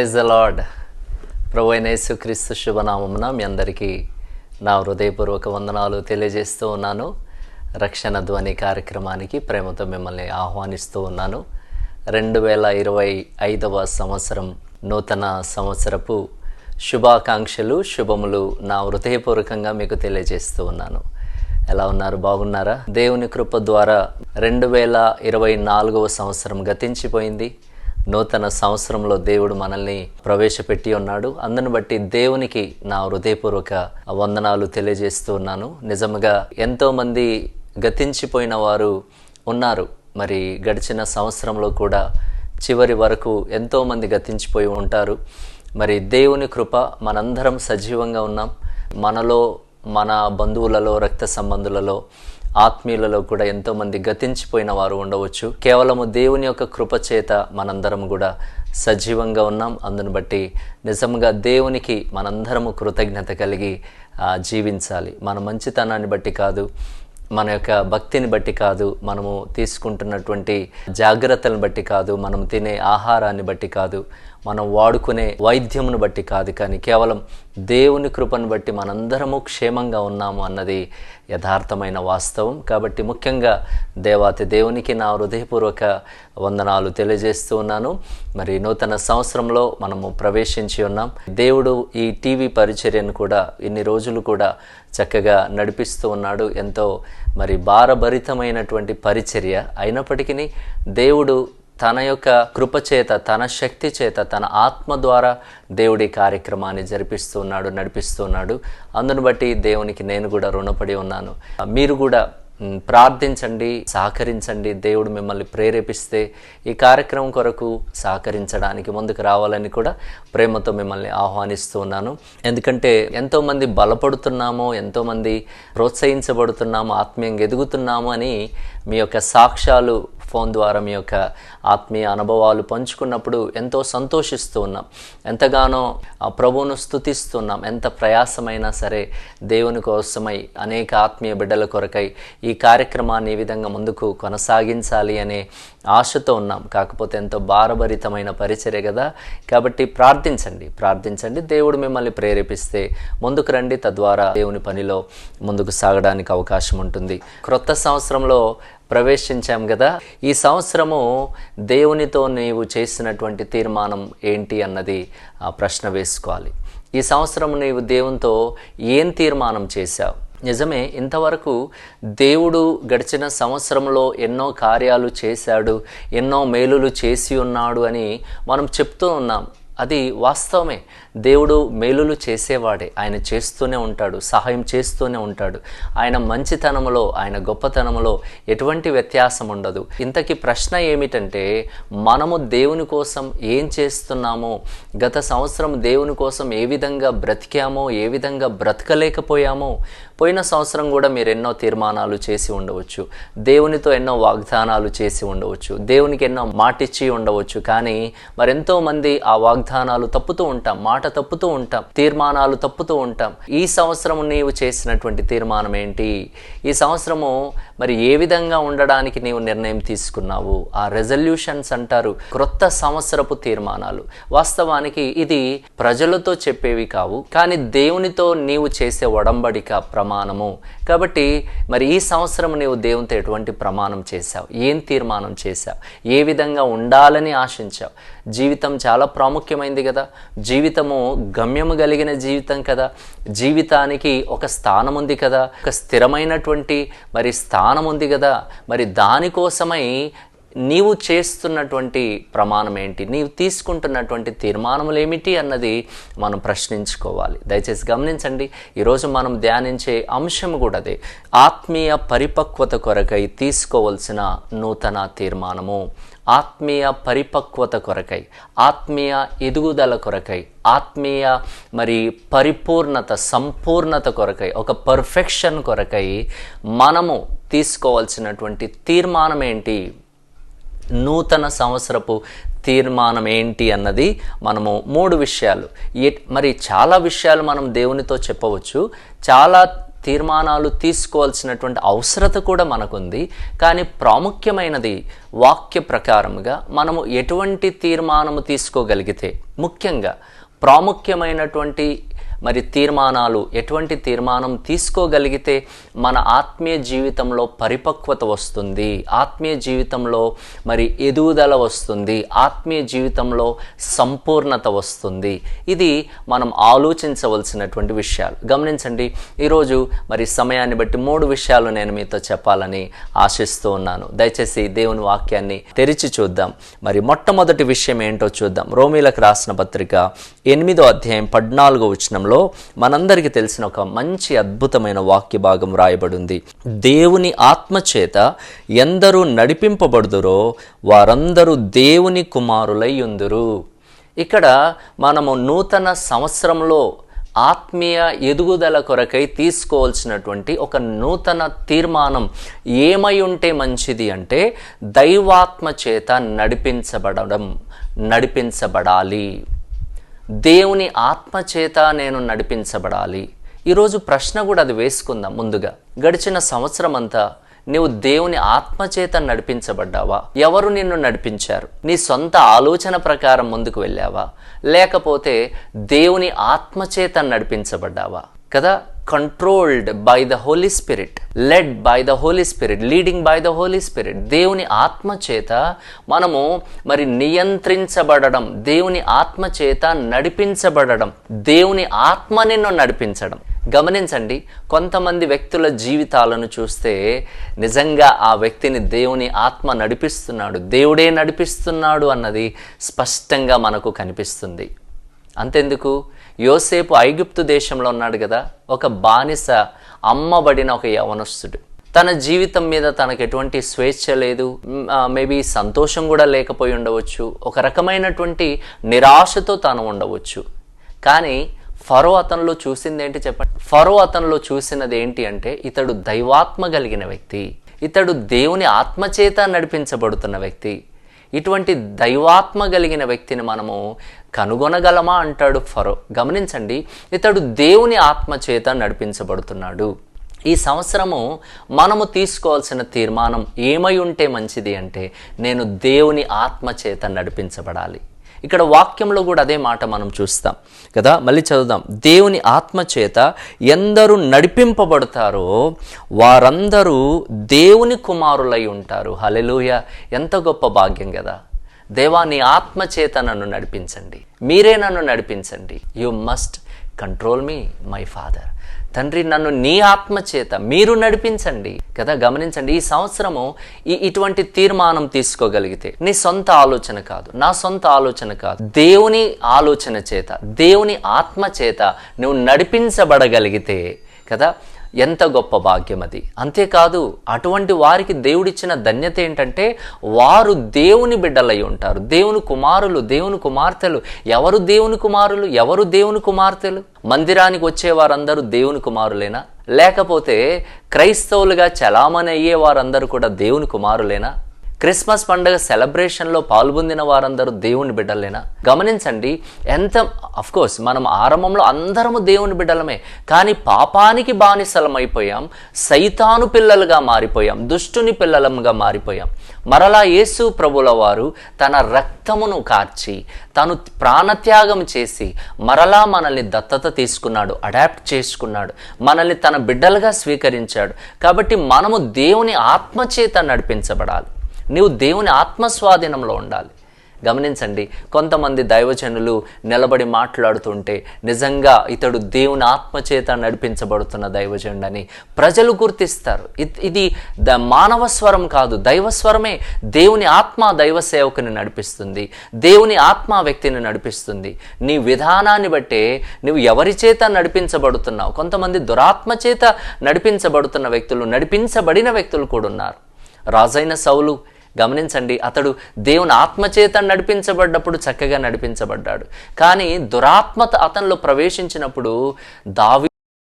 Praise lord ప్రభు అయిన యేసుక్రీస్తు శుభనామమున మీ అందరికీ నా హృదయపూర్వక వందనాలు తెలియజేస్తూ ఉన్నాను. రక్షణ ధ్వని కార్యక్రమానికి ప్రేమతో మిమ్మల్ని ఆహ్వానిస్తూ ఉన్నాను. రెండు వేల ఇరవై ఐదవ సంవత్సరం నూతన సంవత్సరపు శుభాకాంక్షలు శుభములు నా హృదయపూర్వకంగా మీకు తెలియజేస్తూ ఉన్నాను. ఎలా ఉన్నారు? బాగున్నారా? దేవుని కృప ద్వారా రెండు వేల ఇరవై నాలుగవ సంవత్సరం గతించిపోయింది. నూతన సంవత్సరంలో దేవుడు మనల్ని ప్రవేశపెట్టి ఉన్నాడు. అందును బట్టి దేవునికి నా హృదయపూర్వక వందనాలు తెలియజేస్తూ ఉన్నాను. నిజముగా ఎంతోమంది గతించిపోయిన వారు ఉన్నారు. మరి గడిచిన సంవత్సరంలో కూడా చివరి వరకు ఎంతోమంది గతించిపోయి ఉంటారు. మరి దేవుని కృప మనందరం సజీవంగా ఉన్నాం. మనలో మన బంధువులలో రక్త సంబంధులలో ఆత్మీయులలో కూడా ఎంతోమంది గతించిపోయిన వారు ఉండవచ్చు. కేవలము దేవుని యొక్క కృపచేత మనందరం కూడా సజీవంగా ఉన్నాం. అందును బట్టి నిజంగా దేవునికి మనందరము కృతజ్ఞత కలిగి జీవించాలి. మన మంచితనాన్ని బట్టి కాదు మన యొక్క భక్తిని బట్టి కాదు మనము తీసుకుంటున్నటువంటి జాగ్రత్తలను బట్టి కాదు మనం తినే ఆహారాన్ని బట్టి కాదు మనం వాడుకునే వైద్యమును బట్టి కాదు కానీ కేవలం దేవుని కృపను బట్టి మనందరము క్షేమంగా ఉన్నాము అన్నది యథార్థమైన వాస్తవం. కాబట్టి ముఖ్యంగా దేవాతి దేవునికి నా హృదయపూర్వక వందనాలు తెలియజేస్తూ ఉన్నాను. మరి నూతన సంవత్సరంలో మనము ప్రవేశించి ఉన్నాం. దేవుడు ఈ టీవీ పరిచర్యను కూడా ఇన్ని రోజులు కూడా చక్కగా నడిపిస్తూ ఉన్నాడు. ఎంతో మరి భారభరితమైనటువంటి పరిచర్య అయినప్పటికీ దేవుడు తన యొక్క కృపచేత తన శక్తి చేత తన ఆత్మ ద్వారా దేవుడి కార్యక్రమాన్ని జరిపిస్తున్నాడు నడిపిస్తున్నాడు అందును బట్టి దేవునికి నేను కూడా రుణపడి ఉన్నాను. మీరు కూడా ప్రార్థించండి సహకరించండి. దేవుడు మిమ్మల్ని ప్రేరేపిస్తే ఈ కార్యక్రమం కొరకు సహకరించడానికి ముందుకు రావాలని కూడా ప్రేమతో మిమ్మల్ని ఆహ్వానిస్తూ ఉన్నాను. ఎందుకంటే ఎంతోమంది బలపడుతున్నామో ఎంతోమంది ప్రోత్సహించబడుతున్నామో ఆత్మీయంగా ఎదుగుతున్నామో అని మీ యొక్క సాక్ష్యాలు ఫోన్ ద్వారా మీ యొక్క ఆత్మీయ అనుభవాలు పంచుకున్నప్పుడు ఎంతో సంతోషిస్తూ ఉన్నాం. ఎంతగానో ఆ ప్రభువును స్తుతిస్తున్నాం. ఎంత ప్రయాసమైనా సరే దేవుని కోసమై అనేక ఆత్మీయ బిడ్డల కొరకై ఈ కార్యక్రమాన్ని ఈ విధంగా ముందుకు కొనసాగించాలి అనే ఆశతో ఉన్నాం. కాకపోతే ఎంతో భారభరితమైన పరిచర్య కదా కాబట్టి ప్రార్థించండి. ప్రార్థించండి. దేవుడు మిమ్మల్ని ప్రేరేపిస్తే ముందుకు రండి. తద్వారా దేవుని పనిలో ముందుకు సాగడానికి అవకాశం ఉంటుంది. క్రొత్త సంవత్సరంలో ప్రవేశించాం కదా ఈ సంవత్సరము దేవునితో నీవు చేసినటువంటి తీర్మానం ఏంటి అన్నది ఆ ప్రశ్న వేసుకోవాలి. ఈ సంవత్సరం నీవు దేవునితో ఏం తీర్మానం చేశావు? నిజమే ఇంతవరకు దేవుడు గడిచిన సంవత్సరంలో ఎన్నో కార్యాలు చేశాడు ఎన్నో మేలులు చేసి ఉన్నాడు అని మనం చెప్తూ ఉన్నాం. అది వాస్తవమే. దేవుడు మేలులు చేసేవాడే. ఆయన చేస్తూనే ఉంటాడు సహాయం చేస్తూనే ఉంటాడు. ఆయన మంచితనములో ఆయన గొప్పతనములో ఎటువంటి వ్యత్యాసం ఉండదు. ఇంతకీ ప్రశ్న ఏమిటంటే మనము దేవుని కోసం ఏం చేస్తున్నామో గత సంవత్సరం దేవుని కోసం ఏ విధంగా బ్రతికామో ఏ విధంగా బ్రతకలేకపోయామో పోయిన సంవత్సరం కూడా మీరు ఎన్నో తీర్మానాలు చేసి ఉండవచ్చు. దేవునితో ఎన్నో వాగ్దానాలు చేసి ఉండవచ్చు. దేవునికి ఎన్నో మాటిచ్చి ఉండవచ్చు. కానీ మరెంతో మంది ఆ వాగ్దానాలు తప్పుతూ ఉంటాం. మాట తప్పుతూ ఉంటాం తీర్మానాలు తప్పుతూ ఉంటాం. ఈ సంవత్సరం నీవు చేసినటువంటి తీర్మానం ఏంటి? ఈ సంవత్సరము మరి ఏ విధంగా ఉండడానికి నీవు నిర్ణయం తీసుకున్నావు? ఆ రెజల్యూషన్స్ అంటారు క్రొత్త సంవత్సరపు తీర్మానాలు. వాస్తవానికి ఇది ప్రజలతో చెప్పేవి కావు కానీ దేవునితో నీవు చేసే ఒడంబడిక ప్రమాణము. కాబట్టి మరి ఈ సంవత్సరం నీవు దేవునితో ఎటువంటి ప్రమాణం చేశావు? ఏం తీర్మానం చేశావు? ఏ విధంగా ఉండాలని ఆశించావు? జీవితం చాలా ప్రాముఖ్యమైంది కదా. జీవితము గమ్యము కలిగిన జీవితం కదా. జీవితానికి ఒక స్థానం ఉంది కదా. ఒక స్థిరమైనటువంటి మరి స్థానం ఉంది కదా. మరి దానికోసమై నీవు చేస్తున్నటువంటి ప్రమాణం ఏంటి? నీవు తీసుకుంటున్నటువంటి తీర్మానములు ఏమిటి అన్నది మనం ప్రశ్నించుకోవాలి. దయచేసి గమనించండి. ఈరోజు మనం ధ్యానించే అంశం కూడా అదే. ఆత్మీయ పరిపక్వత కొరకై తీసుకోవలసిన నూతన తీర్మానము. ఆత్మీయ పరిపక్వత కొరకై ఆత్మీయ ఎదుగుదల కొరకై ఆత్మీయ మరి పరిపూర్ణత సంపూర్ణత కొరకై ఒక పర్ఫెక్షన్ కొరకై మనము తీసుకోవాల్సినటువంటి తీర్మానం ఏంటి? నూతన సంవత్సరపు తీర్మానం ఏంటి అన్నది మనము మూడు విషయాలు. మరి చాలా విషయాలు మనం దేవునితో చెప్పవచ్చు. చాలా తీర్మానాలు తీసుకోవాల్సినటువంటి అవసరత కూడా మనకుంది. కానీ ప్రాముఖ్యమైనది వాక్య ప్రకారముగా మనము ఎటువంటి తీర్మానము తీసుకోగలిగితే ముఖ్యంగా ప్రాముఖ్యమైనటువంటి మరి తీర్మానాలు ఎటువంటి తీర్మానం తీసుకోగలిగితే మన ఆత్మీయ జీవితంలో పరిపక్వత వస్తుంది. ఆత్మీయ జీవితంలో మరి ఎదుగుదల వస్తుంది. ఆత్మీయ జీవితంలో సంపూర్ణత వస్తుంది. ఇది మనం ఆలోచించవలసినటువంటి విషయాలు. గమనించండి ఈరోజు మరి సమయాన్ని బట్టి మూడు విషయాలు నేను మీతో చెప్పాలని ఆశిస్తూ ఉన్నాను. దయచేసి దేవుని వాక్యాన్ని తెరిచి చూద్దాం. మరి మొట్టమొదటి విషయం ఏంటో చూద్దాం. రోమిలకు రాసిన పత్రిక ఎనిమిదో అధ్యాయం పద్నాలుగో వచనంలో మనందరికీ తెలిసిన ఒక మంచి అద్భుతమైన వాక్య భాగం రాయబడింది. దేవుని ఆత్మచేత ఎందరూ నడిపింపబడుదురో వారందరూ దేవుని కుమారులై ఉందురు. ఇక్కడ మనము నూతన సంవత్సరంలో ఆత్మీయ ఎదుగుదల కొరకై తీసుకోవాల్సినటువంటి ఒక నూతన తీర్మానం ఏమై ఉంటే మంచిది అంటే దైవాత్మ చేత నడిపించబడడం నడిపించబడాలి. దేవుని ఆత్మచేత నేను నడిపించబడాలి. ఈరోజు ప్రశ్న కూడా అది వేసుకుందాం ముందుగా. గడిచిన సంవత్సరం అంతా నీవు దేవుని ఆత్మచేత నడిపించబడ్డావా? ఎవరు నిన్ను నడిపించారు? నీ సొంత ఆలోచన ప్రకారం ముందుకు వెళ్ళావా? లేకపోతే దేవుని ఆత్మచేత నడిపించబడ్డావా? కదా? Controlled by the Holy Spirit led by the Holy Spirit leading by the Holy Spirit దేవుని ఆత్మ చేత మనము మరి నియంత్రించబడడం దేవుని ఆత్మ చేత నడిపించబడడం దేవుని ఆత్మ నిన్ను నడిపించడం. గమనించండి కొంతమంది వ్యక్తుల జీవితాలను చూస్తే నిజంగా ఆ వ్యక్తిని దేవుని ఆత్మ నడిపిస్తున్నాడు దేవుడే నడిపిస్తున్నాడు అన్నది స్పష్టంగా మనకు కనిపిస్తుంది. అంతెందుకు? యోసేపు ఐగుప్తు దేశంలో ఉన్నాడు కదా ఒక బానిస అమ్మబడిన ఒక యవనస్తుడు. తన జీవితం మీద తనకు ఎటువంటి స్వేచ్ఛ లేదు. మేబీ సంతోషం కూడా లేకపోయి ఉండవచ్చు. ఒక రకమైనటువంటి నిరాశతో తాను ఉండవచ్చు. కానీ ఫరో అతనిలో చూసింది ఏంటి చెప్పండి? ఫరో అతనిలో చూసినది ఏంటి అంటే ఇతడు దైవాత్మ కలిగిన వ్యక్తి. ఇతడు దేవుని ఆత్మచేత నడిపించబడుతున్న వ్యక్తి. ఇటువంటి దైవాత్మ కలిగిన వ్యక్తిని మనము కనుగొనగలమా అంటాడు ఫరో. గమనించండి ఇతడు దేవుని ఆత్మ చేత నడిపించబడుతున్నాడు. ఈ సంవత్సరము మనము తీసుకోవాల్సిన తీర్మానం ఏమై ఉంటే మంచిది అంటే నేను దేవుని ఆత్మ చేత నడిపించబడాలి. ఇక్కడ వాక్యంలో కూడా అదే మాట మనం చూస్తాం. కదా మళ్ళీ చదువుదాం. దేవుని ఆత్మ చేత ఎందరూ నడిపింపబడతారో వారందరూ దేవుని కుమారులై ఉంటారు. హలెలుయ ఎంత గొప్ప భాగ్యం కదా. దేవా నీ ఆత్మచేత నన్ను నడిపించండి. మీరే నన్ను నడిపించండి. You must control me my father తండ్రి నన్ను నీ ఆత్మచేత మీరు నడిపించండి. కదా గమనించండి ఈ సంవత్సరము ఈ ఇటువంటి తీర్మానం తీసుకోగలిగితే నీ సొంత ఆలోచన కాదు. నా సొంత ఆలోచన కాదు. దేవుని ఆలోచన చేత దేవుని ఆత్మ చేత నువ్వు నడిపించబడగలిగితే కదా ఎంత గొప్ప భాగ్యం అది. అంతేకాదు అటువంటి వారికి దేవుడిచ్చిన ధన్యత ఏంటంటే వారు దేవుని బిడ్డలై ఉంటారు. దేవుని కుమారులు దేవుని కుమార్తెలు. ఎవరు దేవుని కుమారులు? ఎవరు దేవుని కుమార్తెలు? మందిరానికి వచ్చే వారందరూ దేవుని కుమారులేనా? లేకపోతే క్రైస్తవులుగా చలామణి అయ్యే వారందరూ కూడా దేవుని కుమారులేనా? క్రిస్మస్ పండుగ సెలబ్రేషన్లో పాల్గొందిన వారందరూ దేవుని బిడ్డలేనా? గమనించండి ఎంత కోర్స్ మనం ఆరంభంలో అందరము దేవుని బిడ్డలమే కానీ పాపానికి బానిసలమైపోయాం సైతాను పిల్లలుగా మారిపోయాం దుష్టుని పిల్లలముగా మారిపోయాం. మరలా యేసు ప్రభుల వారు తన రక్తమును కార్చి తను ప్రాణత్యాగం చేసి మరలా మనల్ని దత్తత తీసుకున్నాడు అడాప్ట్ చేసుకున్నాడు మనల్ని తన బిడ్డలుగా స్వీకరించాడు. కాబట్టి మనము దేవుని ఆత్మచేత నడిపించబడాలి. నీవు దేవుని ఆత్మస్వాధీనంలో ఉండాలి. గమనించండి కొంతమంది దైవజనులు నిలబడి మాట్లాడుతుంటే నిజంగా ఇతడు దేవుని ఆత్మచేత నడిపించబడుతున్న దైవజనుడని ప్రజలు గుర్తిస్తారు. ఇది ద మానవ స్వరం కాదు దైవస్వరమే దేవుని ఆత్మ దైవ సేవకుని నడిపిస్తుంది దేవుని ఆత్మ వ్యక్తిని నడిపిస్తుంది. నీ విధానాన్ని బట్టే నువ్వు ఎవరి చేత నడిపించబడుతున్నావు? కొంతమంది దురాత్మ చేత నడిపించబడుతున్న వ్యక్తులు నడిపించబడిన వ్యక్తులు కూడా ఉన్నారు. రాజైన సౌలు గమనించండి అతడు దేవుని ఆత్మచేత నడిపించబడ్డప్పుడు చక్కగా నడిపించబడ్డాడు. కానీ దురాత్మత అతనిలో ప్రవేశించినప్పుడు దావి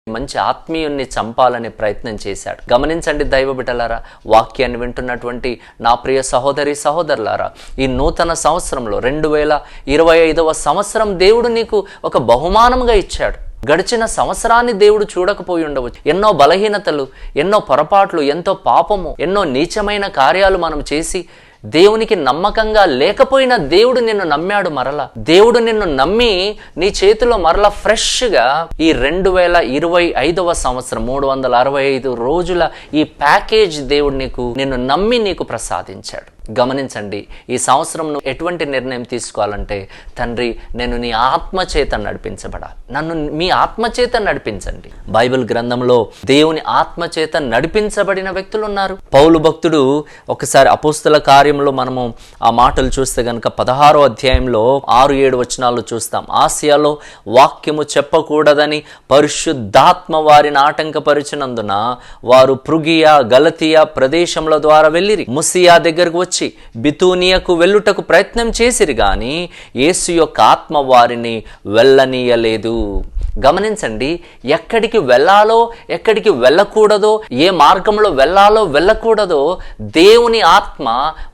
మంచి ఆత్మీయుణ్ణి చంపాలనే ప్రయత్నం చేశాడు. గమనించండి దైవ బిడ్డలారా వాక్యాన్ని వింటున్నటువంటి నా ప్రియ సహోదరి సహోదరులారా ఈ నూతన సంవత్సరంలో రెండు వేల ఇరవై ఐదవ సంవత్సరం దేవుడు నీకు ఒక బహుమానంగా ఇచ్చాడు. గడిచిన సంవత్సరాన్ని దేవుడు చూడకపోయి ఉండవచ్చు. ఎన్నో బలహీనతలు ఎన్నో పొరపాట్లు ఎంతో పాపము ఎన్నో నీచమైన కార్యాలు మనం చేసి దేవునికి నమ్మకంగా లేకపోయినా దేవుడు నిన్ను నమ్మాడు మరల. దేవుడు నిన్ను నమ్మి నీ చేతిలో మరల ఫ్రెష్గా ఈ రెండు వేల ఇరవై ఐదవ సంవత్సరం మూడు వందల అరవై ఐదు రోజుల ఈ ప్యాకేజ్ దేవుడు నీకు నిన్ను నమ్మి నీకు ప్రసాదించాడు. గమనించండి. ఈ సంవత్సరం నువ్వు ఎటువంటి నిర్ణయం తీసుకోవాలంటే తండ్రి నేను నీ ఆత్మచేత నడిపించబడాలి. నన్ను మీ ఆత్మచేత నడిపించండి. బైబిల్ గ్రంథంలో దేవుని ఆత్మచేత నడిపించబడిన వ్యక్తులు ఉన్నారు పౌలు భక్తుడు ఒకసారి అపోస్తుల కార్యంలో మనము ఆ మాటలు చూస్తే గనక పదహారో అధ్యాయంలో ఆరు ఏడు వచనాలు చూస్తాం. ఆసియాలో వాక్యము చెప్పకూడదని పరిశుద్ధాత్మ వారిని ఆటంకపరిచినందున వారు పృగియా గలతియా ప్రదేశముల ద్వారా వెళ్ళిరి. ముసియా దగ్గరకు వచ్చి బితూనియకు వెళ్ళుటకు ప్రయత్నం చేసిరి గాని యేసు యొక్క ఆత్మ వారిని వెళ్ళనీయలేదు. గమనించండి ఎక్కడికి వెళ్ళాలో ఎక్కడికి వెళ్ళకూడదో ఏ మార్గంలో వెళ్ళాలో వెళ్ళకూడదో దేవుని ఆత్మ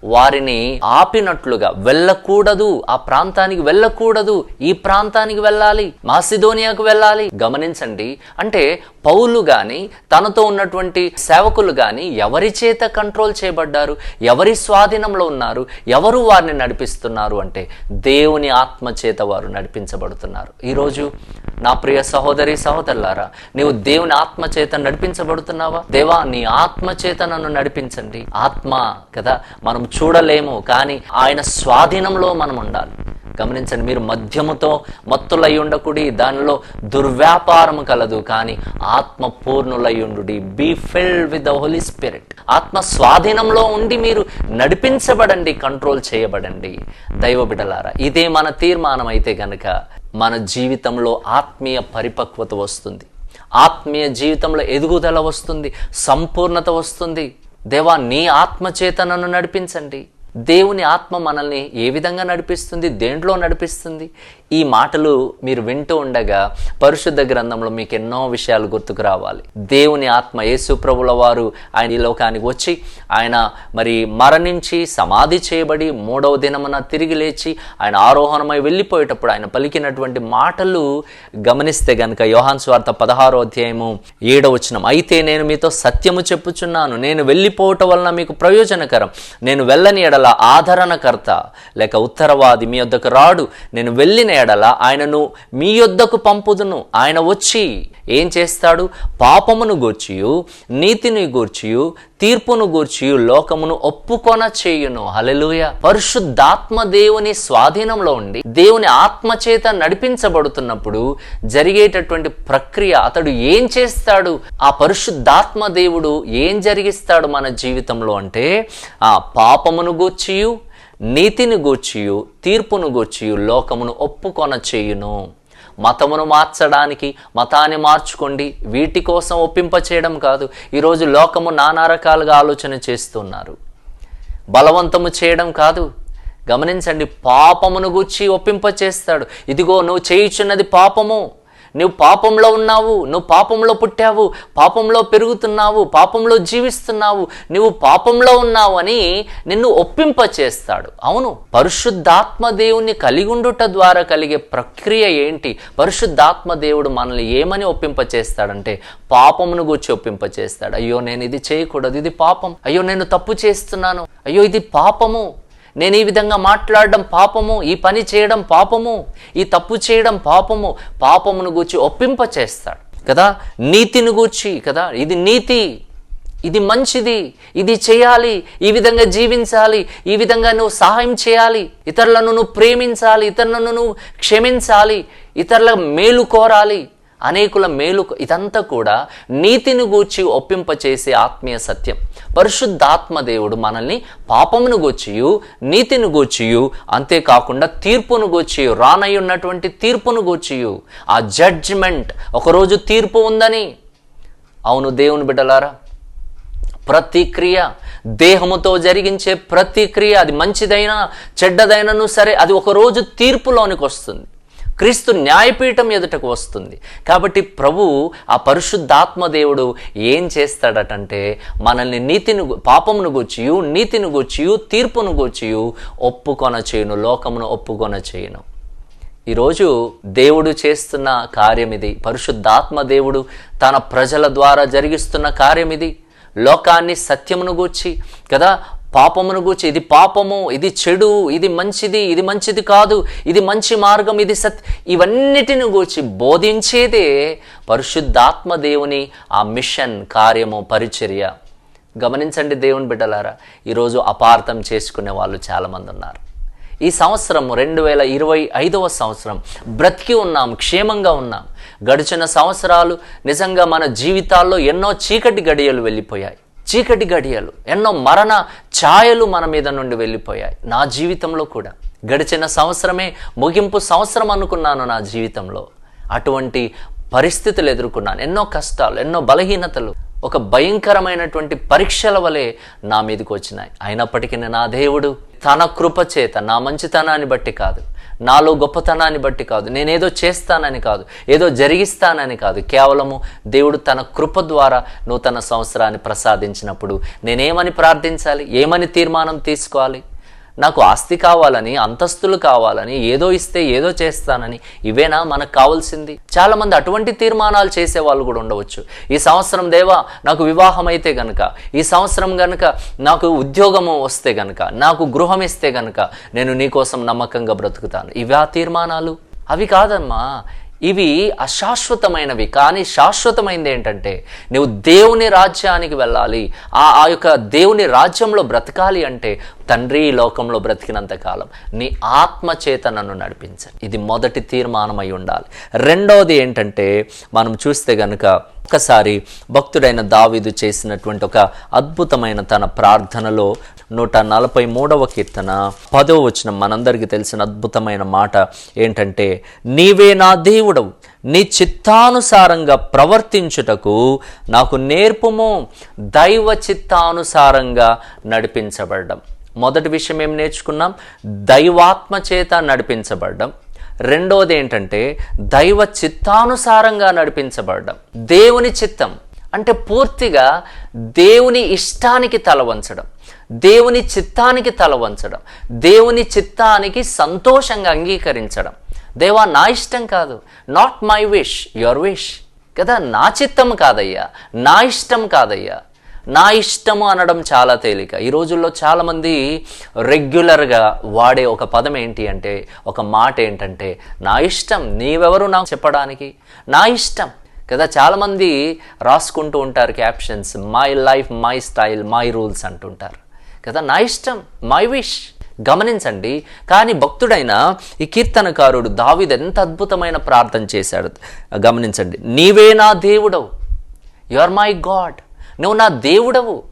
వారిని ఆపినట్లుగా వెళ్ళకూడదు ఆ ప్రాంతానికి వెళ్ళకూడదు ఈ ప్రాంతానికి వెళ్ళాలి మాసిదోనియాకు వెళ్ళాలి. గమనించండి అంటే పౌలు గాని తనతో ఉన్నటువంటి సేవకులు గాని ఎవరి చేత కంట్రోల్ చేయబడ్డారు? ఎవరి స్వాధీనంలో ఉన్నారు. ఎవరు వారిని నడిపిస్తున్నారు అంటే దేవుని ఆత్మ చేత వారు నడిపించబడుతున్నారు. ఈరోజు నా ప్రియ సహోదరి సహోదరులారా నీవు దేవుని ఆత్మ చేత నడిపించబడుతున్నావా? దేవా నీ ఆత్మ చేత నన్ను నడిపించండి. ఆత్మ కదా మనం చూడలేము కానీ ఆయన స్వాధీనంలో మనం ఉండాలి. గమనించండి మీరు మద్యముతో మత్తులై ఉండకుడి దానిలో దుర్వ్యాపారము కలదు కానీ ఆత్మ పూర్ణులయ్యుండు be filled with the Holy Spirit ఆత్మ స్వాధీనంలో ఉండి మీరు నడిపించబడండి కంట్రోల్ చేయబడండి. దైవ బిడలారా ఇదే మన తీర్మానం అయితే గనక మన జీవితంలో ఆత్మీయ పరిపక్వత వస్తుంది. ఆత్మీయ జీవితంలో ఎదుగుదల వస్తుంది సంపూర్ణత వస్తుంది. దేవా నీ ఆత్మ నన్ను నడిపించండి. దేవుని ఆత్మ మనల్ని ఏ విధంగా నడిపిస్తుంది? దేంట్లో నడిపిస్తుంది? ఈ మాటలు మీరు వింటూ ఉండగా పరిశుద్ధ గ్రంథంలో మీకు ఎన్నో విషయాలు గుర్తుకు రావాలి. దేవుని ఆత్మ యేసు ప్రభుల వారు ఆయన ఈ లోకానికి వచ్చి ఆయన మరి మరణించి సమాధి చేయబడి మూడవ దినమున తిరిగి లేచి ఆయన ఆరోహణమై వెళ్ళిపోయేటప్పుడు ఆయన పలికినటువంటి మాటలు గమనిస్తే గనుక యోహాన్ స్వార్థ పదహారో అధ్యాయము ఏడవచనం అయితే నేను మీతో సత్యము చెప్పుచున్నాను. నేను వెళ్ళిపోవటం వలన మీకు ప్రయోజనకరం. నేను వెళ్ళని ఎడల ఆదరణకర్త లేక ఉత్తరవాది మీ వద్దకు రాడు. నేను వెళ్ళిన ఎడల ఆయనను మీ యొద్దకు పంపుదును. ఆయన వచ్చి ఏం చేస్తాడు? పాపమును గూర్చియు నీతిని గూర్చియు తీర్పును గూర్చియు లోకమును ఒప్పుకొన చేయును. హలెలుయ పరిశుద్ధాత్మ దేవుని స్వాధీనంలో ఉండి దేవుని ఆత్మ చేత నడిపించబడుతున్నప్పుడు జరిగేటటువంటి ప్రక్రియ అతడు ఏం చేస్తాడు? ఆ పరిశుద్ధాత్మ దేవుడు ఏం జరిగిస్తాడు మన జీవితంలో అంటే ఆ పాపమును గూర్చియు నీతిని గూర్చియు తీర్పును గూర్చియు లోకమును ఒప్పుకొన చేయును. మతమును మార్చడానికి మతాన్ని మార్చుకోండి వీటి కోసం ఒప్పింప చేయడం కాదు ఈరోజు లోకము నానా రకాలుగా ఆలోచన చేస్తున్నారు. బలవంతము చేయడం కాదు గమనించండి పాపమును గూర్చి ఒప్పింప చేస్తాడు. ఇదిగో నువ్వు చేయుచున్నది పాపము. నువ్వు పాపంలో ఉన్నావు నువ్వు పాపంలో పుట్టావు పాపంలో పెరుగుతున్నావు పాపంలో జీవిస్తున్నావు నువ్వు పాపంలో ఉన్నావు అని నిన్ను ఒప్పింప చేస్తాడు అవును పరిశుద్ధాత్మ దేవుణ్ణి కలిగి ఉండుట ద్వారా కలిగే ప్రక్రియ ఏంటి? పరిశుద్ధాత్మ దేవుడు మనల్ని ఏమని ఒప్పింప చేస్తాడంటే పాపమును గురించి ఒప్పింప చేస్తాడు అయ్యో నేను ఇది చేయకూడదు ఇది పాపం. అయ్యో నేను తప్పు చేస్తున్నాను. అయ్యో ఇది పాపము. నేను ఈ విధంగా మాట్లాడడం పాపము ఈ పని చేయడం పాపము ఈ తప్పు చేయడం పాపము పాపమును గూర్చి ఒప్పింప చేస్తాడు కదా? నీతిని గూర్చి కదా? ఇది నీతి ఇది మంచిది ఇది చేయాలి ఈ విధంగా జీవించాలి ఈ విధంగా నువ్వు సహాయం చేయాలి ఇతరులను నువ్వు ప్రేమించాలి ఇతరులను నువ్వు క్షమించాలి ఇతరుల మేలు కోరాలి అనేకుల మేలు ఇదంతా కూడా నీతిని గూర్చి ఒప్పింపచేసే ఆత్మీయ సత్యం. పరిశుద్ధాత్మ దేవుడు మనల్ని పాపమును గూర్చియు నీతిని గూర్చియు అంతేకాకుండా తీర్పును గూర్చియు రానయ్యున్నటువంటి తీర్పును గూర్చియు. ఆ జడ్జిమెంట్ ఒకరోజు తీర్పు ఉందని. అవును దేవుని బిడ్డలారా ప్రతిక్రియ దేహముతో జరిగించే ప్రతిక్రియ అది మంచిదైనా చెడ్డదైనను సరే అది ఒకరోజు తీర్పులోనికి వస్తుంది క్రీస్తు న్యాయపీఠం ఎదుటకు వస్తుంది. కాబట్టి ప్రభు ఆ పరిశుద్ధాత్మ దేవుడు ఏం చేస్తాడటంటే మనల్ని నీతిని పాపమును గూర్చియు నీతిని గూర్చియు తీర్పును గూర్చియు ఒప్పుకొన చేయును లోకమును ఒప్పుకొన చేయును. ఈరోజు దేవుడు చేస్తున్న కార్యం ఇది. పరిశుద్ధాత్మ దేవుడు తన ప్రజల ద్వారా జరిగిస్తున్న కార్యం ఇది. లోకాన్ని సత్యమును గూర్చి కదా పాపమును గూర్చి ఇది పాపము ఇది చెడు ఇది మంచిది ఇది మంచిది కాదు ఇది మంచి మార్గం ఇది సత్ ఇవన్నిటిని గూర్చి బోధించేదే పరిశుద్ధాత్మ దేవుని ఆ మిషన్ కార్యము పరిచర్య. గమనించండి దేవుని బిడ్డలారా ఈరోజు అపార్థం చేసుకునే వాళ్ళు చాలామంది ఉన్నారు. ఈ సంవత్సరం రెండు వేల ఇరవై ఐదవ సంవత్సరం బ్రతికి ఉన్నాం క్షేమంగా ఉన్నాం. గడిచిన సంవత్సరాలు నిజంగా మన జీవితాల్లో ఎన్నో చీకటి గడియలు వెళ్ళిపోయాయి. చీకటి గడియలు ఎన్నో మరణ ఛాయలు మన మీద నుండి వెళ్ళిపోయాయి. నా జీవితంలో కూడా. గడిచిన సంవత్సరమే ముగింపు సంవత్సరం అనుకున్నాను నా జీవితంలో. అటువంటి పరిస్థితులు ఎదుర్కొన్నాను. ఎన్నో కష్టాలు ఎన్నో బలహీనతలు ఒక భయంకరమైనటువంటి పరీక్షల వలె నా మీదకి వచ్చినాయి. అయినప్పటికీ నా దేవుడు. తన కృప చేత నా మంచితనాన్ని బట్టి కాదు. నాలో గొప్పతనాన్ని బట్టి కాదు. నేనేదో చేస్తానని కాదు. ఏదో జరిగిస్తానని కాదు. కేవలము దేవుడు తన కృప ద్వారా నూతన సంవత్సరాన్ని ప్రసాదించినప్పుడు నేనేమని ప్రార్థించాలి? ఏమని తీర్మానం తీసుకోవాలి? నాకు ఆస్తి కావాలని అంతస్తులు కావాలని ఏదో ఇస్తే ఏదో చేస్తానని ఇవేనా మనకు కావాల్సింది? చాలా మంది అటువంటి తీర్మానాలు చేసే వాళ్ళు కూడా ఉండవచ్చు. ఈ సంవత్సరం దేవా నాకు వివాహం అయితే గనక ఈ సంవత్సరం గనక నాకు ఉద్యోగము వస్తే గనక నాకు గృహం ఇస్తే గనక నేను నీకోసం నమ్మకంగా బ్రతుకుతాను. ఇవా తీర్మానాలు? అవి కాదమ్మా. ఇవి అశాశ్వతమైనవి. కానీ శాశ్వతమైనది ఏంటంటే నువ్వు దేవుని రాజ్యానికి వెళ్ళాలి. ఆ ఆ యొక్క దేవుని రాజ్యంలో బ్రతకాలి అంటే తండ్రి ఈ లోకంలో బ్రతికినంత కాలం. నీ ఆత్మ చేత నన్ను నడిపించండి. ఇది మొదటి తీర్మానమై ఉండాలి. రెండవది ఏంటంటే మనం చూస్తే గనుక ఒక్కసారి భక్తుడైన దావీదు చేసినటువంటి ఒక అద్భుతమైన తన ప్రార్థనలో నూట నలభై మూడవ కీర్తన పదవ వచ్చిన మనందరికీ తెలిసిన అద్భుతమైన మాట ఏంటంటే నీవే నా దేవుడవు. నీ చిత్తానుసారంగా ప్రవర్తించుటకు నాకు నేర్పము. దైవ చిత్తానుసారంగా నడిపించబడడం. మొదటి విషయం ఏం నేర్చుకున్నాం? దైవాత్మ చేత నడిపించబడ్డం. రెండోది ఏంటంటే దైవ చిత్తానుసారంగా నడిపించబడ్డం. దేవుని చిత్తం. అంటే పూర్తిగా దేవుని ఇష్టానికి తల వంచడం. దేవుని చిత్తానికి తల వంచడం. దేవుని చిత్తానికి సంతోషంగా అంగీకరించడం. దేవా నా ఇష్టం కాదు. Not my wish your wish కదా నా చిత్తం కాదయ్యా. నా ఇష్టం కాదయ్యా. నా ఇష్టము అనడం చాలా తేలిక. ఈ రోజుల్లో చాలామంది రెగ్యులర్గా వాడే ఒక పదం ఏంటి అంటే ఒక మాట ఏంటంటే నా ఇష్టం నీవెవరు నాకు చెప్పడానికి? నా ఇష్టం. కదా చాలామంది రాసుకుంటూ ఉంటారు captions my life my style my rules అంటుంటారు. కదా నా ఇష్టం మై విష్ గమనించండి కానీ భక్తుడైన ఈ కీర్తనకారుడు దావిద్ ఎంత అద్భుతమైన ప్రార్థన చేశాడు. గమనించండి నీవే నా దేవుడవు. యు ఆర్ మై గాడ్ నువ్వు నా దేవుడవు.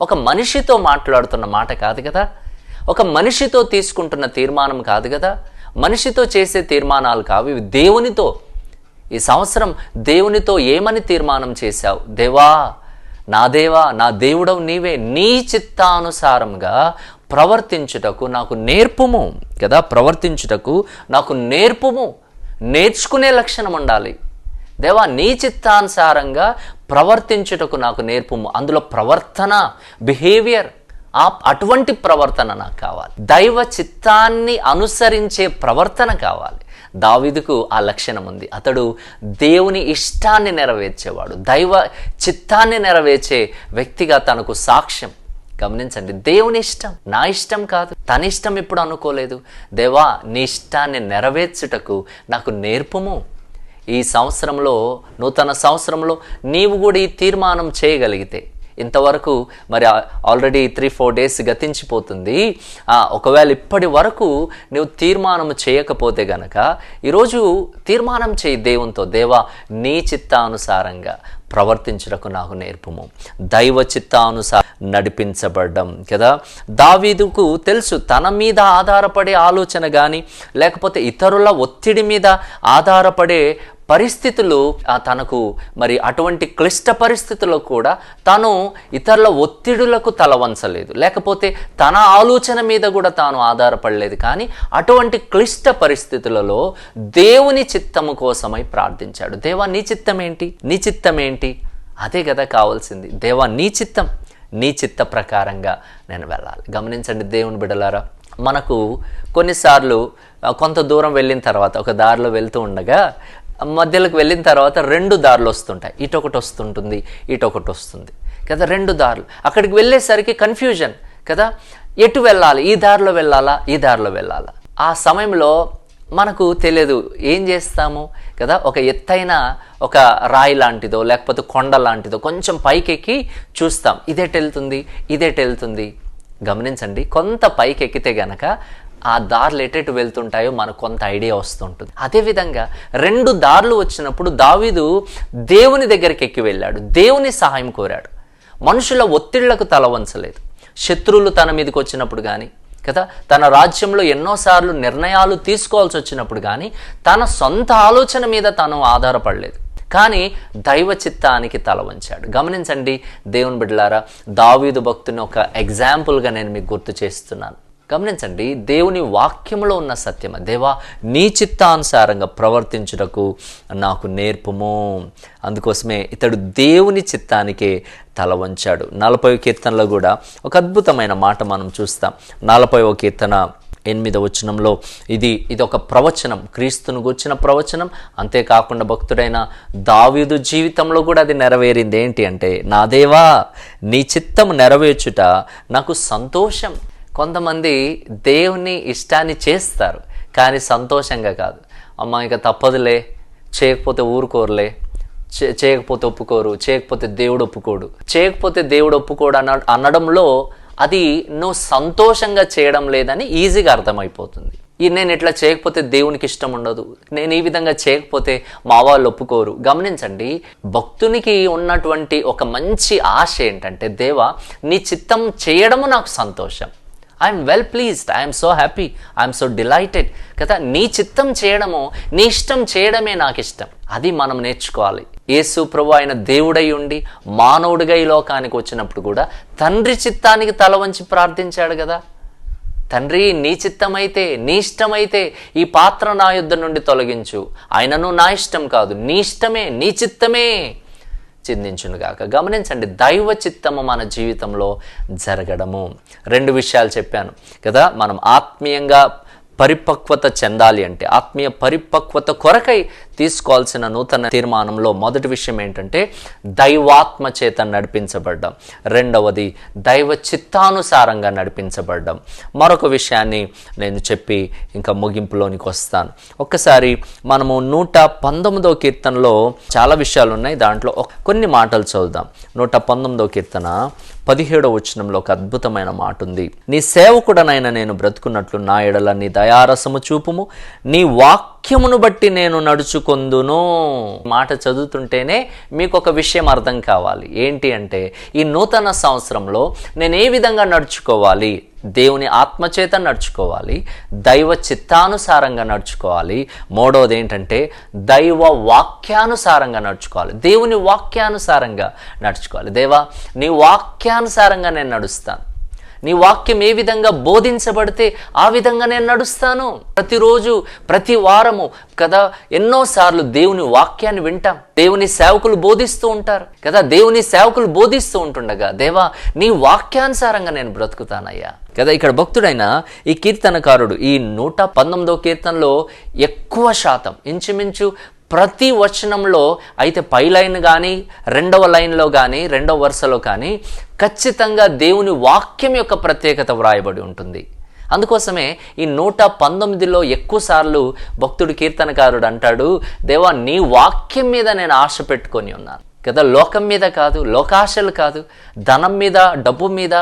ఒక మనిషితో మాట్లాడుతున్న మాట కాదు కదా. ఒక మనిషితో తీసుకుంటున్న తీర్మానం కాదు కదా. మనిషితో చేసే తీర్మానాలు కావు. ఇవి దేవునితో. ఈ సంవత్సరం దేవునితో ఏమని తీర్మానం చేశావు? దేవా నా దేవా నా దేవుడవు నీవే. నీ చిత్తానుసారంగా ప్రవర్తించుటకు నాకు నేర్పుము. కదా ప్రవర్తించుటకు నాకు నేర్పుము. నేర్చుకునే లక్షణం ఉండాలి. దేవా నీ చిత్తానుసారంగా ప్రవర్తించుటకు నాకు నేర్పుము. అందులో ప్రవర్తన బిహేవియర్ ఆ అటువంటి ప్రవర్తన నాకు కావాలి. దైవ చిత్తాన్ని అనుసరించే ప్రవర్తన కావాలి. దావిదుకు ఆ లక్షణం ఉంది. అతడు దేవుని ఇష్టాన్ని నెరవేర్చేవాడు. దైవ చిత్తాన్ని నెరవేర్చే వ్యక్తిగా తనకు సాక్ష్యం. గమనించండి దేవుని ఇష్టం. నా ఇష్టం కాదు. తన ఇష్టం ఎప్పుడు అనుకోలేదు. దేవా నీ ఇష్టాన్ని నెరవేర్చుటకు నాకు నేర్పుము. ఈ సంవత్సరంలో నూతన సంవత్సరంలో నీవు కూడా ఈ తీర్మానం చేయగలిగితే ఇంతవరకు మరి ఆల్రెడీ త్రీ ఫోర్ డేస్ గతించిపోతుంది. ఒకవేళ ఇప్పటి వరకు నువ్వు తీర్మానం చేయకపోతే గనక ఈరోజు తీర్మానం చేయి దేవునితో దేవా నీ చిత్తానుసారంగా. ప్రవర్తించుటకు నాకు నేర్పుము. దైవ చిత్తానుసార నడిపించబడ్డం కదా? దావీదుకు తెలుసు తన మీద ఆధారపడే ఆలోచన కానీ లేకపోతే ఇతరుల ఒత్తిడి మీద ఆధారపడే పరిస్థితులు తనకు మరి అటువంటి క్లిష్ట పరిస్థితుల్లో కూడా తను ఇతరుల ఒత్తిడులకు తల వంచలేదు లేకపోతే తన ఆలోచన మీద కూడా తాను ఆధారపడలేదు. కానీ అటువంటి క్లిష్ట పరిస్థితులలో దేవుని చిత్తము కోసమై ప్రార్థించాడు. దేవా నీ చిత్తం ఏంటి నీ చిత్తం ఏంటి అదే కదా కావాల్సింది. దేవా నీ చిత్తం నీ చిత్త ప్రకారంగా నేను వెళ్ళాలి. గమనించండి దేవుని బిడలారా మనకు కొన్నిసార్లు కొంత దూరం వెళ్ళిన తర్వాత ఒక దారిలో వెళ్తూ ఉండగా మధ్యలోకి వెళ్ళిన తర్వాత రెండు దారులు వస్తుంటాయి. ఇటొకటి వస్తుంటుంది ఇటొకటి వస్తుంది. కదా రెండు దారులు. అక్కడికి వెళ్ళేసరికి కన్ఫ్యూజన్ కదా ఎటు వెళ్ళాలి? ఈ దారిలో వెళ్ళాలా? ఈ దారిలో వెళ్ళాలా? ఆ సమయంలో మనకు తెలియదు ఏం చేస్తాము? కదా ఒక ఎత్తైన ఒక రాయి లాంటిదో లేకపోతే కొండ లాంటిదో కొంచెం పైకెక్కి చూస్తాం. ఇదేటెళ్తుంది? వెళ్తుంది వెళ్తుంది గమనించండి కొంత పైకి ఎక్కితే గనక ఆ దారులు ఎటెటు వెళ్తుంటాయో మనకు కొంత ఐడియా వస్తుంటుంది. అదేవిధంగా రెండు దారులు వచ్చినప్పుడు దావీదు దేవుని దగ్గరికి ఎక్కి వెళ్ళాడు. దేవుని సహాయం కోరాడు. మనుషుల ఒత్తిళ్ళకు తల వంచలేదు. శత్రువులు తన మీదకి వచ్చినప్పుడు కానీ కదా తన రాజ్యంలో ఎన్నోసార్లు నిర్ణయాలు తీసుకోవాల్సి వచ్చినప్పుడు కానీ తన సొంత ఆలోచన మీద తను ఆధారపడలేదు. కానీ దైవ చిత్తానికి తల వంచాడు. గమనించండి దేవుని బిడ్డలారా దావీదు భక్తుని ఒక ఎగ్జాంపుల్గా నేను మీకు గుర్తు చేస్తున్నాను. గమనించండి దేవుని వాక్యములో ఉన్న సత్యమ? దేవా నీ చిత్తానుసారంగా ప్రవర్తించుటకు నాకు నేర్పము. అందుకోసమే ఇతడు దేవుని చిత్తానికే తల వంచాడు. నలభై కీర్తనలో కూడా ఒక అద్భుతమైన మాట మనం చూస్తాం. నలభై కీర్తన ఎనిమిదవ వచనంలో ఇది ఇది ఒక ప్రవచనం క్రీస్తును గుర్చిన ప్రవచనం. అంతేకాకుండా భక్తుడైన దావీదు జీవితంలో కూడా అది నెరవేరింది ఏంటి అంటే నా దేవా నీ చిత్తం నెరవేర్చుట నాకు సంతోషం. కొంతమంది దేవుని ఇష్టాన్ని చేస్తారు కానీ సంతోషంగా కాదు. అమ్మ ఇక తప్పదులే చేయకపోతే ఊరుకోరులే చే- చేయకపోతే ఒప్పుకోరు చేయకపోతే దేవుడు ఒప్పుకోడు. చేయకపోతే దేవుడు ఒప్పుకోడు అన అనడంలో అది నువ్వు సంతోషంగా చేయడం లేదని ఈజీగా అర్థమైపోతుంది. ఈ నేను ఇట్లా చేయకపోతే దేవునికి ఇష్టం ఉండదు నేను ఈ విధంగా చేయకపోతే మా వాళ్ళు ఒప్పుకోరు. గమనించండి భక్తునికి ఉన్నటువంటి ఒక మంచి ఆశ ఏంటంటే దేవా నీ చిత్తం చేయడము నాకు సంతోషం. I'm well pleased I'm so happy I'm so delighted కదా నీ చిత్తం చేయడము నీ ఇష్టం చేయడమే నాకు ఇష్టం అది మనం నేర్చుకోవాలి. యేసు ప్రభు ఆయన దేవుడై ఉండి మానవుడిగా ఈ లోకానికి వచ్చినప్పుడు కూడా తండ్రి చిత్తానికి తల వంచి ప్రార్థించాడు కదా. తండ్రి నీ చిత్తమైతే నీ ఇష్టమైతే ఈ పాత్ర నా యుద్ధ నుండి తొలగించు. ఆయనను నా ఇష్టం కాదు నీ ఇష్టమే నీ చిత్తమే. చిందించునుగాక. గమనించండి దైవ చిత్తము మన జీవితంలో జరగడము. రెండు విషయాలు చెప్పాను కదా మనం ఆత్మీయంగా పరిపక్వత చెందాలి అంటే ఆత్మీయ పరిపక్వత కొరకై తీసుకోవాల్సిన నూతన తీర్మానంలో మొదటి విషయం ఏంటంటే దైవాత్మ చేత నడిపించబడ్డం. రెండవది దైవ చిత్తానుసారంగా నడిపించబడ్డం. మరొక విషయాన్ని నేను చెప్పి ఇంకా ముగింపులోనికి వస్తాను. ఒక్కసారి మనము నూట పంతొమ్మిదో కీర్తనలో చాలా విషయాలు ఉన్నాయి. దాంట్లో కొన్ని మాటలు చదువుదాం. నూట పంతొమ్మిదో కీర్తన పదిహేడవ వచనంలో ఒక అద్భుతమైన మాట ఉంది నీ సేవకుడనైన నేను బ్రతుకున్నట్లు నా ఎడల నీ దయారసము చూపుము. నీ వాక్యమును బట్టి నేను నడుచుకొందును. మాట చదువుతుంటేనే మీకు ఒక విషయం అర్థం కావాలి. ఏంటి అంటే ఈ నూతన సంవత్సరంలో నేను ఏ విధంగా నడుచుకోవాలి? దేవుని ఆత్మచేత నడుచుకోవాలి. దైవ చిత్తానుసారంగా నడుచుకోవాలి. మూడవది ఏంటంటే దైవ వాక్యానుసారంగా నడుచుకోవాలి. దేవుని వాక్యానుసారంగా నడుచుకోవాలి. దేవా నీ వాక్యానుసారంగా నేను నడుస్తాను. నీ వాక్యం ఏ విధంగా బోధించబడితే ఆ విధంగా నేను నడుస్తాను. ప్రతిరోజు ప్రతి వారము కదా ఎన్నోసార్లు దేవుని వాక్యాన్ని వింటాం. దేవుని సేవకులు బోధిస్తూ ఉంటారు. కదా దేవుని సేవకులు బోధిస్తూ ఉంటుండగా దేవా నీ వాక్యానుసారంగా నేను బ్రతుకుతానయ్యా. కదా ఇక్కడ భక్తుడైన ఈ కీర్తనకారుడు ఈ నూట పంతొమ్మిదో కీర్తనలో ఎక్కువ శాతం ఇంచుమించు ప్రతి వచనంలో అయితే పై లైన్ కానీ రెండవ లైన్లో కానీ రెండవ వరుసలో కానీ ఖచ్చితంగా దేవుని వాక్యం యొక్క ప్రత్యేకత వ్రాయబడి ఉంటుంది. అందుకోసమే ఈ నూట పంతొమ్మిదిలో ఎక్కువసార్లు భక్తుడు కీర్తనకారుడు అంటాడు దేవా నీ వాక్యం మీద నేను ఆశ పెట్టుకొని ఉన్నాను. కదా లోకం మీద కాదు లోకాశలు కాదు ధనం మీద డబ్బు మీద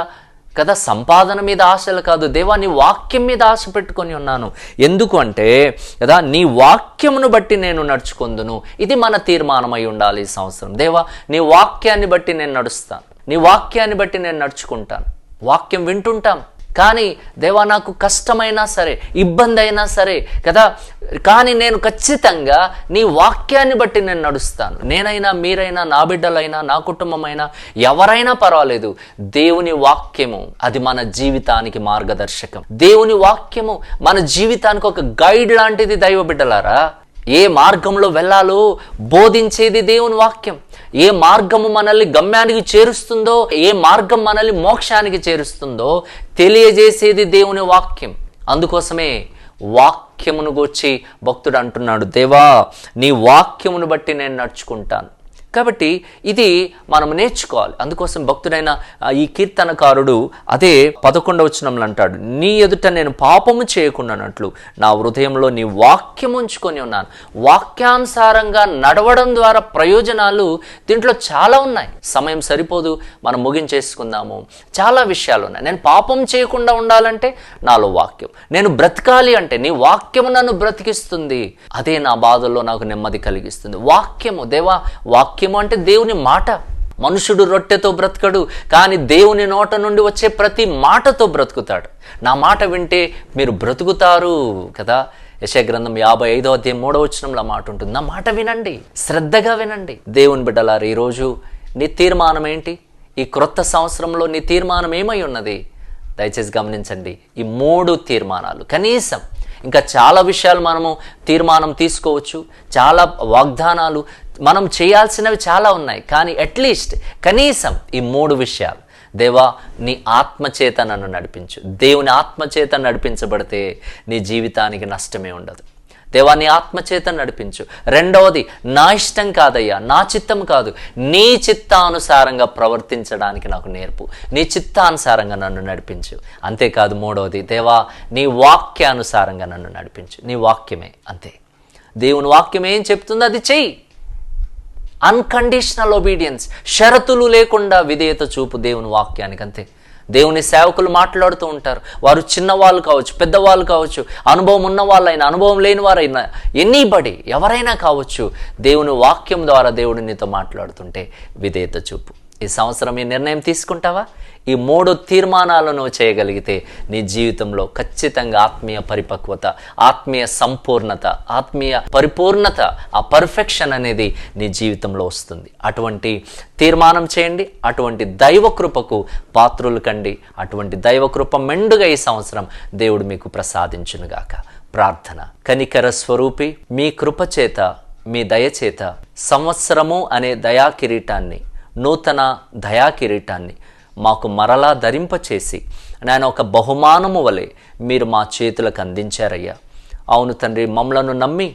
కదా సంపాదన మీద ఆశలు కాదు. దేవా నీ వాక్యం మీద ఆశ పెట్టుకొని ఉన్నాను. ఎందుకు అంటే కదా నీ వాక్యమును బట్టి నేను నడుచుకుందును. ఇది మన తీర్మానమై ఉండాలి ఈ సంవత్సరం. దేవా నీ వాక్యాన్ని బట్టి నేను నడుస్తాను. నీ వాక్యాన్ని బట్టి నేను నడుచుకుంటాను. వాక్యం వింటుంటాం. కానీ దేవా నాకు కష్టమైనా సరే ఇబ్బంది అయినా సరే కదా? కానీ నేను ఖచ్చితంగా నీ వాక్యాన్ని బట్టి నేను నడుస్తాను. నేనైనా మీరైనా నా బిడ్డలైనా నా కుటుంబమైనా ఎవరైనా పర్వాలేదు. దేవుని వాక్యము అది మన జీవితానికి మార్గదర్శకం. దేవుని వాక్యము మన జీవితానికి ఒక గైడ్ లాంటిది దైవ బిడ్డలారా. ఏ మార్గంలో వెళ్ళాలో బోధించేది దేవుని వాక్యం. ఏ మార్గము మనల్ని గమ్యానికి చేరుస్తుందో ఏ మార్గం మనల్ని మోక్షానికి చేరుస్తుందో తెలియజేసేది దేవుని వాక్యం. అందుకోసమే వాక్యమును గూర్చి భక్తుడు అంటున్నాడు దేవా నీ వాక్యమును బట్టి నేను నడుచుకుంటాను. కాబట్టి ఇది మనం నేర్చుకోవాలి. అందుకోసం భక్తుడైన ఈ కీర్తనకారుడు అదే పదకొండవ వచనంలో అంటాడు నీ ఎదుట నేను పాపము చేయకుండానట్లు నా హృదయంలో నీ వాక్యం ఉంచుకొని ఉన్నాను. వాక్యానుసారంగా నడవడం ద్వారా ప్రయోజనాలు దీంట్లో చాలా ఉన్నాయి. సమయం సరిపోదు మనం ముగించేసుకుందాము. చాలా విషయాలు ఉన్నాయి. నేను పాపం చేయకుండా ఉండాలంటే నాలో వాక్యం. నేను బ్రతకాలి అంటే నీ వాక్యము నన్ను బ్రతికిస్తుంది. అదే నా బాధల్లో నాకు నెమ్మది కలిగిస్తుంది. వాక్యము దేవా వాక్యము అంటే దేవుని మాట. మనుషుడు రొట్టెతో బ్రతకడు కానీ దేవుని నోట నుండి వచ్చే ప్రతి మాటతో బ్రతుకుతాడు. నా మాట వింటే మీరు బ్రతుకుతారు కదా? యశ గ్రంథం యాభై ఐదో అధ్యాయం మూడో వచనంలో ఆ మాట ఉంటుంది. నా మాట వినండి శ్రద్ధగా వినండి. దేవుని బిడ్డలారు ఈరోజు నీ తీర్మానం ఏంటి? ఈ క్రొత్త సంవత్సరంలో నీ తీర్మానం ఏమై ఉన్నది? దయచేసి గమనించండి ఈ మూడు తీర్మానాలు. కనీసం ఇంకా చాలా విషయాలు మనము తీర్మానం తీసుకోవచ్చు చాలా వాగ్దానాలు మనం చేయాల్సినవి చాలా ఉన్నాయి కానీ అట్లీస్ట్ కనీసం ఈ మూడు విషయాలు. దేవా నీ ఆత్మచేత నన్ను నడిపించు. దేవుని ఆత్మచేత నడిపించబడితే నీ జీవితానికి నష్టమే ఉండదు. దేవా నీ ఆత్మచేత నడిపించు. రెండవది నా ఇష్టం కాదయ్యా నా చిత్తం కాదు. నీ చిత్తానుసారంగా ప్రవర్తించడానికి నాకు నేర్పు. నీ చిత్తానుసారంగా నన్ను నడిపించు. అంతేకాదు మూడవది దేవా నీ వాక్యానుసారంగా నన్ను నడిపించు. నీ వాక్యమే అంతే. దేవుని వాక్యం ఏం చెప్తుందో అది చెయ్యి. అన్కండిషనల్ ఒబీడియన్స్ షరతులు లేకుండా విధేయత చూపు దేవుని వాక్యానికి అంతే దేవుని సేవకులు మాట్లాడుతూ ఉంటారు. వారు చిన్నవాళ్ళు కావచ్చు పెద్దవాళ్ళు కావచ్చు అనుభవం ఉన్న వాళ్ళైనా అనుభవం లేని వారైనా ఎనీబడి ఎవరైనా కావచ్చు దేవుని వాక్యం ద్వారా దేవుడు నీతో మాట్లాడుతుంటే విధేయత చూపు. ఈ సంవత్సరం ఈ నిర్ణయం తీసుకుంటావా? ఈ మూడు తీర్మానాలను చేయగలిగితే నీ జీవితంలో ఖచ్చితంగా ఆత్మీయ పరిపక్వత ఆత్మీయ సంపూర్ణత ఆత్మీయ పరిపూర్ణత ఆ పర్ఫెక్షన్ అనేది నీ జీవితంలో వస్తుంది. అటువంటి తీర్మానం చేయండి. అటువంటి దైవ కృపకు పాత్రులు కండి. అటువంటి దైవ కృప మెండుగా ఈ సంవత్సరం దేవుడు మీకు ప్రసాదించునుగాక. ప్రార్థన. కనికర స్వరూపి మీ కృపచేత మీ దయచేత సంవత్సరము అనే దయా కిరీటాన్ని నూతన దయా కిరీటాన్ని మాకు మరలా ధరింపచేసి నాయన ఒక బహుమానము వలె మీరు మా చేతులకు అందించారయ్యా. అవును తండ్రి మమ్మలను నమ్మి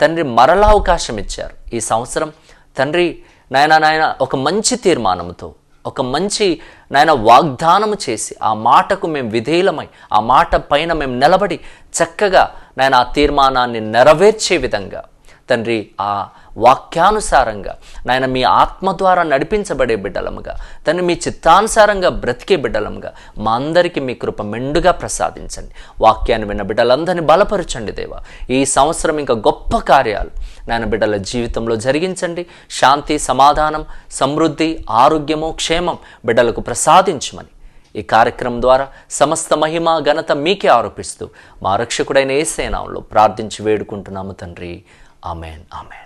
తండ్రి మరలా అవకాశం ఇచ్చారు. ఈ సంవత్సరం తండ్రి నాయన నాయన ఒక మంచి తీర్మానంతో ఒక మంచి నాయన వాగ్దానము చేసి ఆ మాటకు మేము విధేయులమై ఆ మాట పైన మేము నిలబడి చక్కగా నాయన ఆ తీర్మానాన్ని నెరవేర్చే విధంగా తండ్రి ఆ వాక్యానుసారంగా నాయన మీ ఆత్మ ద్వారా నడిపించబడే బిడ్డలముగా తను మీ చిత్తానుసారంగా బ్రతికే బిడ్డలముగా మా అందరికీ మీ కృప మెండుగా ప్రసాదించండి. వాక్యాన్ని విన్న బిడ్డలందరినీ బలపరచండి దేవా. ఈ సంవత్సరం ఇంకా గొప్ప కార్యాలు. నాయన బిడ్డల జీవితంలో జరిగించండి. శాంతి సమాధానం సమృద్ధి ఆరోగ్యము క్షేమం బిడ్డలకు ప్రసాదించమని ఈ కార్యక్రమం ద్వారా సమస్త మహిమ ఘనత మీకే ఆరోపిస్తూ మా రక్షకుడైన ఏసేనాంలో ప్రార్థించి వేడుకుంటున్నాము తండ్రి. ఆమెన్. ఆమెన్.